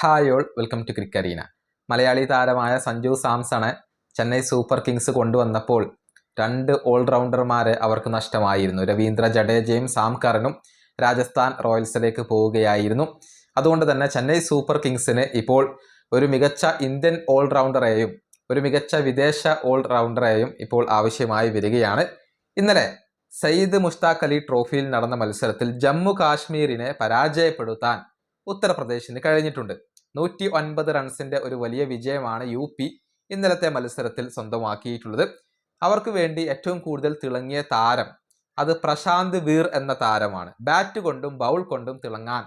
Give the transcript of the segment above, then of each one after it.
Hi all welcome to ക്രിക്കറീന മലയാളി താരമായ സഞ്ജു സാംസണെ ചെന്നൈ സൂപ്പർ കിങ്സ് കൊണ്ടുവന്നപ്പോൾ രണ്ട് ഓൾറൗണ്ടർമാരെ അവർക്ക് നഷ്ടമായിരുന്നു. രവീന്ദ്ര ജഡേജയും സാം കറനും രാജസ്ഥാൻ റോയൽസിലേക്ക് പോവുകയായിരുന്നു. അതുകൊണ്ട് തന്നെ ചെന്നൈ സൂപ്പർ കിങ്സിന് ഇപ്പോൾ ഒരു മികച്ച ഇന്ത്യൻ ഓൾറൗണ്ടറെയും ഒരു മികച്ച വിദേശ ഓൾറൗണ്ടറെയും ഇപ്പോൾ ആവശ്യമായി വരികയാണ്. ഇന്നലെ സയ്യിദ് മുഷ്താഖ് അലി ട്രോഫിയിൽ നടന്ന മത്സരത്തിൽ ജമ്മു കാശ്മീരിനെ പരാജയപ്പെടുത്താൻ ഉത്തർപ്രദേശിന് കഴിഞ്ഞിട്ടുണ്ട്. നൂറ്റി ഒൻപത് റൺസിന്റെ ഒരു വലിയ വിജയമാണ് യു പി ഇന്നലത്തെ മത്സരത്തിൽ സ്വന്തമാക്കിയിട്ടുള്ളത്. അവർക്ക് വേണ്ടി ഏറ്റവും കൂടുതൽ തിളങ്ങിയ താരം അത് പ്രശാന്ത് വീർ എന്ന താരമാണ്. ബാറ്റ് കൊണ്ടും ബൗൾ കൊണ്ടും തിളങ്ങാൻ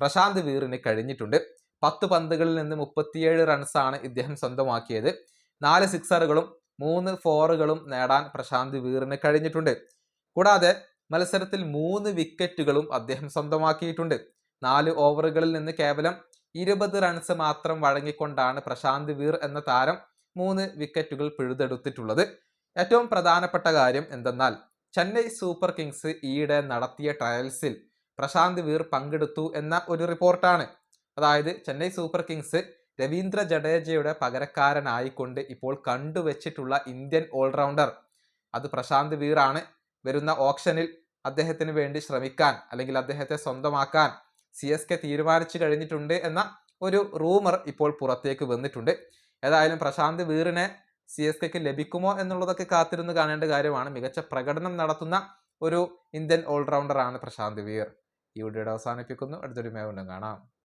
പ്രശാന്ത് വീറിന് കഴിഞ്ഞിട്ടുണ്ട്. പത്ത് പന്തുകളിൽ നിന്ന് മുപ്പത്തിയേഴ് റൺസാണ് ഇദ്ദേഹം സ്വന്തമാക്കിയത്. നാല് സിക്സറുകളും മൂന്ന് ഫോറുകളും നേടാൻ പ്രശാന്ത് വീറിന് കഴിഞ്ഞിട്ടുണ്ട്. കൂടാതെ മത്സരത്തിൽ മൂന്ന് വിക്കറ്റുകളും അദ്ദേഹം സ്വന്തമാക്കിയിട്ടുണ്ട്. നാല് ഓവറുകളിൽ നിന്ന് കേവലം ഇരുപത് റൺസ് മാത്രം വഴങ്ങിക്കൊണ്ടാണ് പ്രശാന്ത് വീർ എന്ന താരം മൂന്ന് വിക്കറ്റുകൾ പിഴുതെടുത്തിട്ടുള്ളത്. ഏറ്റവും പ്രധാനപ്പെട്ട കാര്യം എന്തെന്നാൽ ചെന്നൈ സൂപ്പർ കിങ്സ് ഈയിടെ നടത്തിയ ട്രയൽസിൽ പ്രശാന്ത് വീർ പങ്കെടുത്തു എന്ന ഒരു റിപ്പോർട്ടാണ്. അതായത് ചെന്നൈ സൂപ്പർ കിങ്സ് രവീന്ദ്ര ജഡേജയുടെ പകരക്കാരനായിക്കൊണ്ട് ഇപ്പോൾ കണ്ടുവച്ചിട്ടുള്ള ഇന്ത്യൻ ഓൾറൗണ്ടർ അത് പ്രശാന്ത് വീറാണ്. വരുന്ന ഓപ്ഷനിൽ അദ്ദേഹത്തിന് വേണ്ടി ശ്രമിക്കാൻ അല്ലെങ്കിൽ അദ്ദേഹത്തെ സ്വന്തമാക്കാൻ സി എസ് കെ തീരുമാനിച്ചു കഴിഞ്ഞിട്ടുണ്ട് എന്ന ഒരു റൂമർ ഇപ്പോൾ പുറത്തേക്ക് വന്നിട്ടുണ്ട്. ഏതായാലും പ്രശാന്ത് വീറിനെ സി എസ് കെക്ക് ലഭിക്കുമോ എന്നുള്ളതൊക്കെ കാത്തിരുന്ന് കാണേണ്ട കാര്യമാണ്. മികച്ച പ്രകടനം നടത്തുന്ന ഒരു ഇന്ത്യൻ ഓൾറൗണ്ടറാണ് പ്രശാന്ത് വീർ. ഈ വീഡിയോയുടെ അവസാനിപ്പിക്കുന്നു. അടുത്തൊരു മേവുണ്ടും കാണാം.